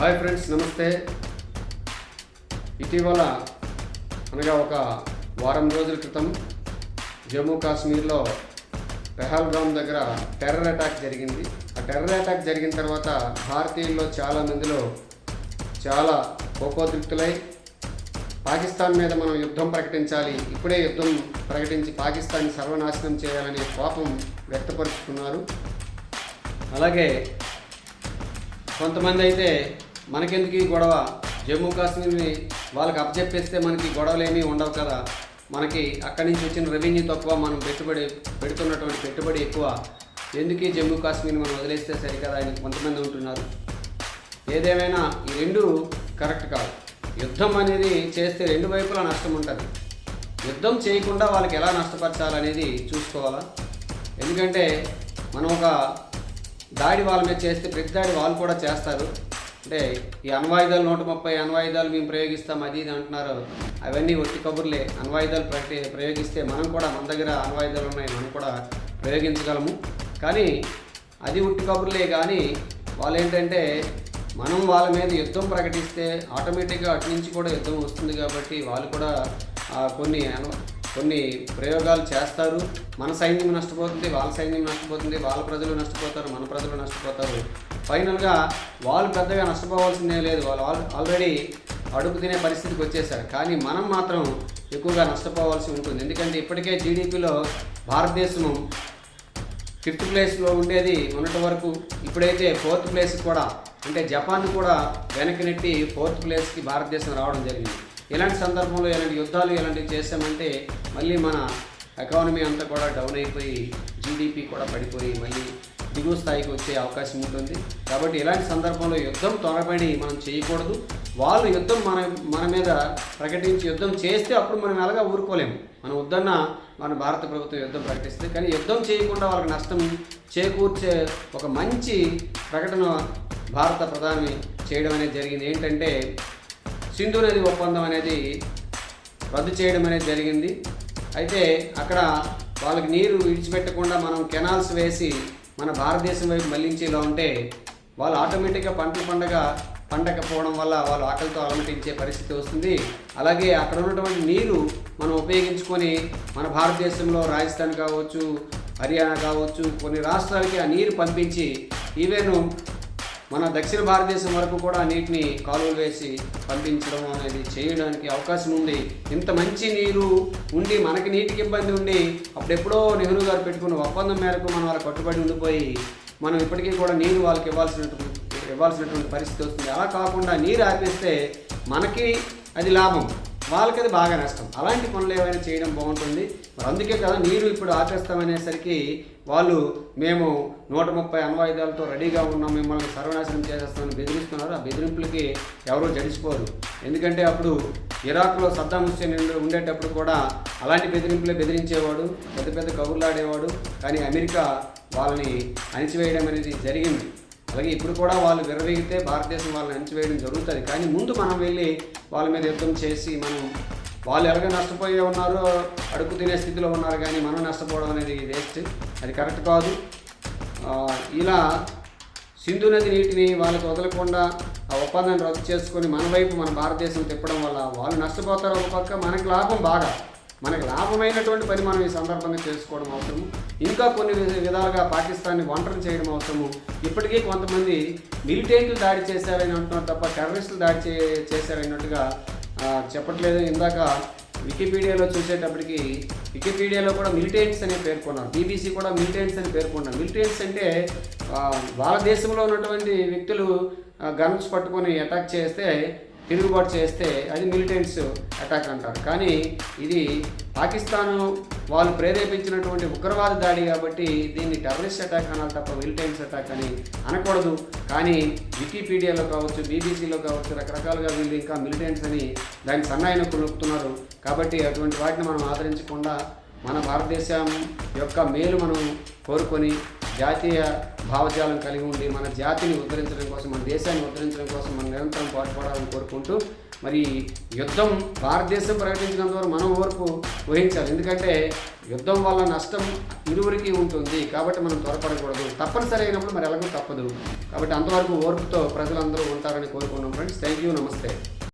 Hi friends నమస్తే. ఇటీవల అనగా ఒక వారం రోజుల క్రితం జమ్మూ కాశ్మీర్లో పెహల్గామ్ దగ్గర టెర్రర్ అటాక్ జరిగింది. ఆ టెర్రర్ అటాక్ జరిగిన తర్వాత భారతీయుల్లో చాలా మందిలో చాలా కోపోద్రిక్తులై పాకిస్తాన్ మీద మనం యుద్ధం ప్రకటించాలి ఇప్పుడే యుద్ధం ప్రకటించి పాకిస్తాన్ సర్వనాశనం చేయాలనే కోపం వ్యక్తపరుచుకున్నారు. అలాగే కొంతమంది అయితే మనకెందుకు ఈ గొడవ? జమ్మూ కాశ్మీర్ని వాళ్ళకి అప్పచెప్పేస్తే మనకి గొడవలు ఏమీ ఉండవు కదా. మనకి అక్కడి నుంచి వచ్చిన రెవెన్యూ తక్కువ మనం పెట్టుబడి పెడుతున్నటువంటి పెట్టుబడి ఎక్కువ. ఎందుకు ఈ జమ్మూ కాశ్మీర్ని మనం వదిలేస్తే సరికదా అని కొంతమంది ఉంటున్నారు ఏదేమైనా ఈ రెండు కరెక్ట్ కాదు. యుద్ధం అనేది చేస్తే రెండు వైపులా నష్టం ఉంటుంది. యుద్ధం చేయకుండా వాళ్ళకి ఎలా నష్టపరచాలనేది చూసుకోవాలా? ఎందుకంటే మనం ఒక దాడి వాళ్ళ మీద చేస్తే ప్రతి దాడి వాళ్ళు కూడా చేస్తారు. అంటే ఈ అణ్వాయుధాలు నూట ముప్పై అణ్వాయుధాలు మేము ప్రయోగిస్తాం అది ఇది అంటున్నారు. అవన్నీ ఒట్టి కబుర్లే. అణ్వాయుధాలు ప్రకటి ప్రయోగిస్తే మనం కూడా మన దగ్గర అణ్వాయుధాలు ఉన్నాయి మనం కూడా ప్రయోగించగలము. కానీ అది ఉట్టి కబుర్లే కానీ వాళ్ళు ఏంటంటే మనం వాళ్ళ మీద యుద్ధం ప్రకటిస్తే ఆటోమేటిక్గా అటు నుంచి కూడా యుద్ధం వస్తుంది కాబట్టి వాళ్ళు కూడా కొన్ని అను- కొన్ని ప్రయోగాలు చేస్తారు. మన సైన్యం నష్టపోతుంది వాళ్ళ సైన్యం నష్టపోతుంది వాళ్ళ ప్రజలు నష్టపోతారు మన ప్రజలు నష్టపోతారు. ఫైనల్గా వాళ్ళు పెద్దగా నష్టపోవాల్సిందే లేదు. వాళ్ళు ఆల్ ఆల్రెడీ అడుగు తినే పరిస్థితికి వచ్చేసారు. కానీ మనం మాత్రం ఎక్కువగా నష్టపోవాల్సి ఉంటుంది. ఎందుకంటే ఇప్పటికే జీడిపిలో భారతదేశం ఫిఫ్త్ ప్లేస్లో ఉండేది మొన్నటి వరకు. ఇప్పుడైతే ఫోర్త్ ప్లేస్ కూడా అంటే జపాన్ కూడా వెనక్కి నెట్టి ఫోర్త్ ప్లేస్కి భారతదేశం రావడం జరిగింది. ఇలాంటి సందర్భంలో ఇలాంటి యుద్ధాలు ఇలాంటివి చేసామంటే మళ్ళీ మన ఎకానమీ అంతా కూడా డౌన్ అయిపోయి జీడిపి కూడా పడిపోయి మళ్ళీ దిగువ స్థాయికి వచ్చే అవకాశం ఉంటుంది. కాబట్టి ఇలాంటి సందర్భంలో యుద్ధం త్వరపడి మనం చేయకూడదు. వాళ్ళు యుద్ధం మన మన మీద ప్రకటించి యుద్ధం చేస్తే అప్పుడు మనం ఎలాగా ఊరుకోలేము. మనం వద్దన్న మన భారత ప్రభుత్వం యుద్ధం ప్రకటిస్తుంది. కానీ యుద్ధం చేయకుండా వాళ్ళకి నష్టం చేకూర్చే ఒక మంచి ప్రకటన భారత ప్రధాని చేయడం అనేది జరిగింది. ఏంటంటే సింధు నది ఒప్పందం అనేది రద్దు చేయడం అనేది జరిగింది. అయితే అక్కడ వాళ్ళకి నీరు విడిచిపెట్టకుండా మనం కెనాల్స్ వేసి మన భారతదేశం వైపు మళ్ళించేలా ఉంటే వాళ్ళు ఆటోమేటిక్గా పంటలు పండగ పండకపోవడం వల్ల వాళ్ళు ఆకలితో అలమటించే పరిస్థితి వస్తుంది. అలాగే అక్కడ ఉన్నటువంటి నీరు మనం ఉపయోగించుకొని మన భారతదేశంలో రాజస్థాన్ కావచ్చు హర్యానా కావచ్చు కొన్ని రాష్ట్రాలకి ఆ నీరు పంపించి ఈవెన్ మన దక్షిణ భారతదేశం వరకు కూడా నీటిని కాలువలు వేసి పంపించడం అనేది చేయడానికి అవకాశం ఉంది. ఇంత మంచి నీరు ఉండి మనకి నీటికి ఇబ్బంది ఉండి అప్పుడెప్పుడో నెహ్రూ గారు పెట్టుకున్న ఒప్పందం మేరకు మనం వాళ్ళ కట్టుబడి ఉండిపోయి మనం ఇప్పటికీ కూడా నీరు వాళ్ళకి ఇవ్వాల్సినటువంటి ఇవ్వాల్సినటువంటి పరిస్థితి వస్తుంది. అలా కాకుండా నీరు ఆపేస్తే మనకి అది లాభం. వాళ్ళకి అది బాగా నష్టం. అలాంటి పనులు ఏమైనా చేయడం బాగుంటుంది. మరి అందుకే కదా నీరు ఇప్పుడు ఆపేస్తామనేసరికి వాళ్ళు మేము నూట ముప్పై అణ్వాయుధాలతో రెడీగా ఉన్నాం మిమ్మల్ని సర్వనాశనం చేసేస్తామని బెదిరిస్తున్నారు. ఆ బెదిరింపులకి ఎవరూ జడిచిపోరు ఎందుకంటే అప్పుడు ఇరాక్లో సద్దాం హుస్సేన్ ఉండేటప్పుడు కూడా అలాంటి బెదిరింపులే బెదిరించేవాడు పెద్ద పెద్ద కబుర్లాడేవాడు. కానీ అమెరికా వాళ్ళని అణిచివేయడం అనేది జరిగింది. అలాగే ఇప్పుడు కూడా వాళ్ళు విరవీగితే భారతదేశం వాళ్ళని అణిచివేయడం జరుగుతుంది. కానీ ముందు మనం వెళ్ళి వాళ్ళ మీద యుద్ధం చేసి మనం వాళ్ళు ఎలాగ నష్టపోయి ఉన్నారో అడుగు తినే స్థితిలో ఉన్నారు కానీ మనం నష్టపోవడం అనేది వేస్ట్ అది కరెక్ట్ కాదు. ఇలా సింధు నది నీటిని వాళ్ళకి వదలకుండా ఆ ఒప్పందాన్ని రద్దు చేసుకొని మన వైపు మన భారతదేశం తిప్పడం వల్ల వాళ్ళు నష్టపోతారు ఒక పక్క మనకి లాభం బాగా. మనకి లాభమైనటువంటి పని మనం ఈ సందర్భంగా చేసుకోవడం అవసరం ఇంకా కొన్ని విధాలుగా పాకిస్తాన్ని ఒంటరి చేయడం అవసరము. ఇప్పటికీ కొంతమంది మిలిటెంట్లు దాడి చేశారని అంటున్నారు తప్ప టెర్రరిస్టులు దాడి చే చేశారన్నట్టుగా చెప్పట్లేదు. ఇందాక వికీపీడియాలో చూసేటప్పటికి వికీపీడియాలో కూడా మిలిటెంట్స్ అనే పేర్కొన్నారు బీబీసీ కూడా మిలిటెంట్స్ అని పేర్కొన్నారు మిలిటెంట్స్ అంటే వాళ్ళ దేశంలో ఉన్నటువంటి వ్యక్తులు గన్స్ పట్టుకొని అటాక్ చేస్తే తిరుగుబాటు చేస్తే అది మిలిటెంట్స్ అటాక్ అంటారు. కానీ ఇది పాకిస్తాను వాళ్ళు ప్రేరేపించినటువంటి ఉగ్రవాద దాడి కాబట్టి దీన్ని టెర్రరిస్ట్ అటాక్ అనాలి తప్ప మిలిటెంట్స్ అటాక్ అని అనకూడదు. కానీ వికీపీడియాలో కావచ్చు బీబీసీలో కావచ్చు రకరకాలుగా వీళ్ళు ఇంకా మిలిటెంట్స్ అని దాన్ని సన్నాయిన కొలుపుతున్నారు. కాబట్టి అటువంటి వాటిని మనం ఆదరించకుండా మన భారతదేశం యొక్క మేలు మనం కోరుకొని జాతీయ భావజాలం కలిగి ఉండి మన జాతిని ఉద్ధరించడం కోసం మన దేశాన్ని ఉద్ధరించడం కోసం మనం నిరంతరం పాటుపడాలని కోరుకుంటూ మరి యుద్ధం భారతదేశం ప్రకటించినంత వరకు మనం వరకు ఊహించాలి. ఎందుకంటే యుద్ధం వల్ల నష్టం ఇరువురికి ఉంటుంది కాబట్టి మనం త్వరపడకూడదు. తప్పనిసరి అయినప్పుడు మరి ఎలాగో తప్పదు. కాబట్టి అంతవరకు ఓర్పుతో ప్రజలందరూ ఉంటారని కోరుకున్నాం ఫ్రెండ్స్ థ్యాంక్ యూ నమస్తే.